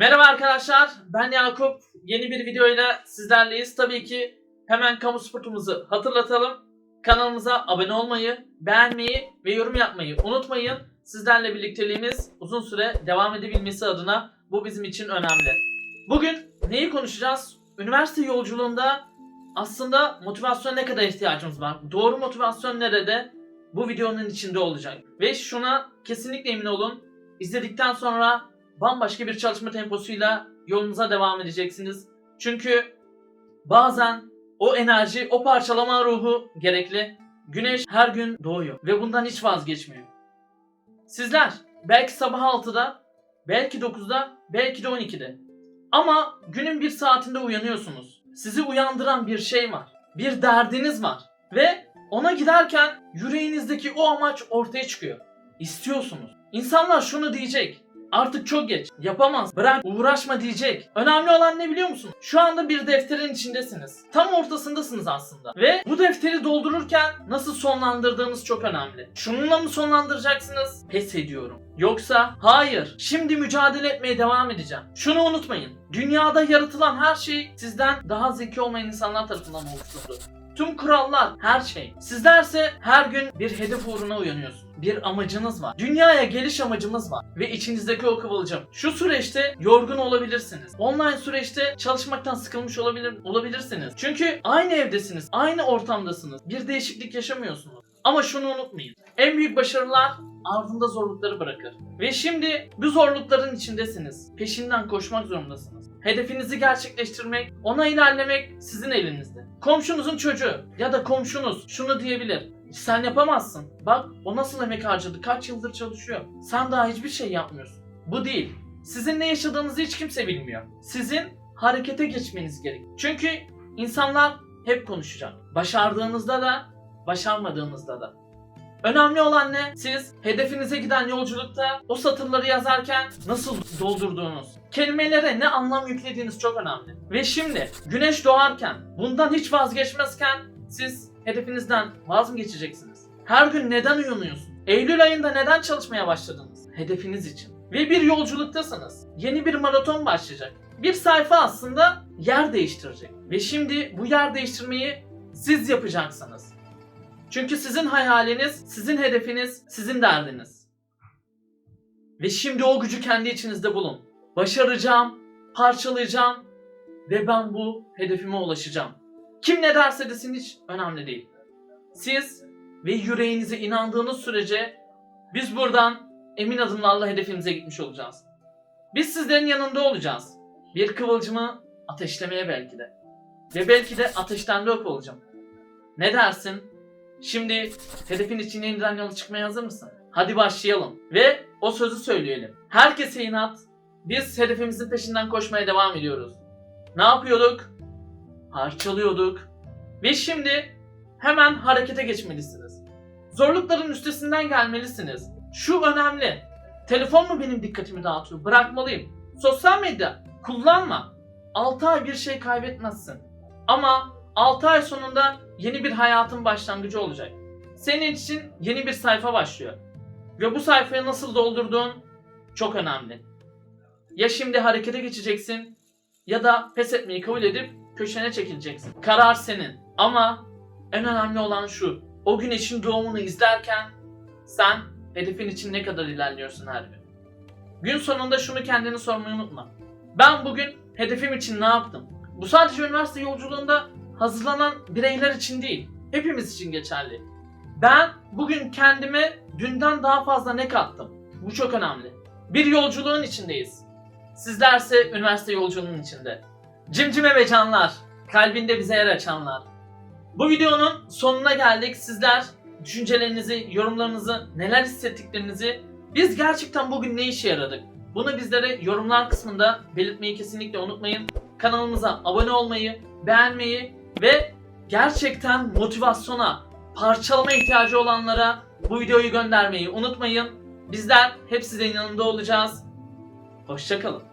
Merhaba arkadaşlar, ben Yakup. Yeni bir videoyla sizlerleyiz. Tabii ki hemen kamu spotumuzu hatırlatalım. Kanalımıza abone olmayı, beğenmeyi ve yorum yapmayı unutmayın. Sizlerle birlikteliğimiz uzun süre devam edebilmesi adına bu bizim için önemli. Bugün neyi konuşacağız? Üniversite yolculuğunda aslında motivasyon ne kadar ihtiyacımız var? Doğru motivasyon nerede? Bu videonun içinde olacak. Ve şuna kesinlikle emin olun. İzledikten sonra bambaşka bir çalışma temposuyla yolunuza devam edeceksiniz. Çünkü bazen o enerji, o parçalama ruhu gerekli. Güneş her gün doğuyor ve bundan hiç vazgeçmiyor. Sizler belki sabah 6'da, belki 9'da, belki de 12'de. Ama günün bir saatinde uyanıyorsunuz. Sizi uyandıran bir şey var. Bir derdiniz var. Ve ona giderken yüreğinizdeki o amaç ortaya çıkıyor. İstiyorsunuz. İnsanlar şunu diyecek. Artık çok geç. Yapamaz. Bırak. Uğraşma diyecek. Önemli olan ne biliyor musun? Şu anda bir defterin içindesiniz. Tam ortasındasınız aslında. Ve bu defteri doldururken nasıl sonlandırdığınız çok önemli. Şununla mı sonlandıracaksınız? Pes ediyorum. Yoksa hayır. Şimdi mücadele etmeye devam edeceğim. Şunu unutmayın. Dünyada yaratılan her şey sizden daha zeki olmayan insanlar tarafından oluşturuldu. Tüm kurallar, her şey. Sizlerse her gün bir hedef uğruna uyanıyorsunuz. Bir amacınız var. Dünyaya geliş amacımız var. Ve içinizdeki o kıvılcım. Şu süreçte yorgun olabilirsiniz. Online süreçte çalışmaktan sıkılmış olabilir olabilirsiniz. Çünkü aynı evdesiniz, aynı ortamdasınız. Bir değişiklik yaşamıyorsunuz. Ama şunu unutmayın. En büyük başarılar ardında zorlukları bırakır. Ve şimdi bu zorlukların içindesiniz. Peşinden koşmak zorundasınız. Hedefinizi gerçekleştirmek, ona ilerlemek sizin elinizde. Komşunuzun çocuğu ya da komşunuz şunu diyebilir. Sen yapamazsın. Bak o nasıl emek harcadı, kaç yıldır çalışıyor. Sen daha hiçbir şey yapmıyorsun. Bu değil. Sizin ne yaşadığınızı hiç kimse bilmiyor. Sizin harekete geçmeniz gerek. Çünkü insanlar hep konuşacak. Başardığınızda da, başarmadığınızda da. Önemli olan ne? Siz hedefinize giden yolculukta o satırları yazarken nasıl doldurduğunuz, kelimelere ne anlam yüklediğiniz çok önemli. Ve şimdi güneş doğarken, bundan hiç vazgeçmezken siz hedefinizden vaz mı geçeceksiniz? Her gün neden uyanıyorsun? Eylül ayında neden çalışmaya başladınız? Hedefiniz için. Ve bir yolculuktasınız. Yeni bir maraton başlayacak. Bir sayfa aslında yer değiştirecek. Ve şimdi bu yer değiştirmeyi siz yapacaksınız. Çünkü sizin hayaliniz, sizin hedefiniz, sizin derdiniz. Ve şimdi o gücü kendi içinizde bulun. Başaracağım, parçalayacağım ve ben bu hedefime ulaşacağım. Kim ne derse desin hiç önemli değil. Siz ve yüreğinize inandığınız sürece biz buradan emin adımlarla hedefimize gitmiş olacağız. Biz sizlerin yanında olacağız. Bir kıvılcımı ateşlemeye belki de. Ve belki de ateşten de öp olacağım. Ne dersin? Şimdi hedefin için yeniden yola çıkmaya hazır mısın? Hadi başlayalım. Ve o sözü söyleyelim. Herkese inat. Biz hedefimizin peşinden koşmaya devam ediyoruz. Ne yapıyorduk? Parçalıyorduk. Ve şimdi hemen harekete geçmelisiniz. Zorlukların üstesinden gelmelisiniz. Şu önemli. Telefon mu benim dikkatimi dağıtıyor? Bırakmalıyım. Sosyal medya kullanma. 6 ay bir şey kaybetmezsin. Ama 6 ay sonunda yeni bir hayatın başlangıcı olacak. Senin için yeni bir sayfa başlıyor. Ve bu sayfayı nasıl doldurduğun çok önemli. Ya şimdi harekete geçeceksin ya da pes etmeyi kabul edip köşene çekileceksin. Karar senin. Ama en önemli olan şu. O güneşin doğumunu izlerken sen hedefin için ne kadar ilerliyorsun her gün. Gün sonunda şunu kendine sormayı unutma. Ben bugün hedefim için ne yaptım? Bu sadece üniversite yolculuğunda hazırlanan bireyler için değil, hepimiz için geçerli. Ben bugün kendime dünden daha fazla ne kattım? Bu çok önemli. Bir yolculuğun içindeyiz. Sizlerse üniversite yolculuğunun içinde. Cimcime ve canlar, kalbinde bize yer açanlar. Bu videonun sonuna geldik. Sizler düşüncelerinizi, yorumlarınızı, neler hissettiklerinizi, biz gerçekten bugün ne işe yaradık? Bunu bizlere yorumlar kısmında belirtmeyi kesinlikle unutmayın. Kanalımıza abone olmayı, beğenmeyi ve gerçekten motivasyona, parçalama ihtiyacı olanlara bu videoyu göndermeyi unutmayın. Bizler hep sizin yanında olacağız. Hoşçakalın.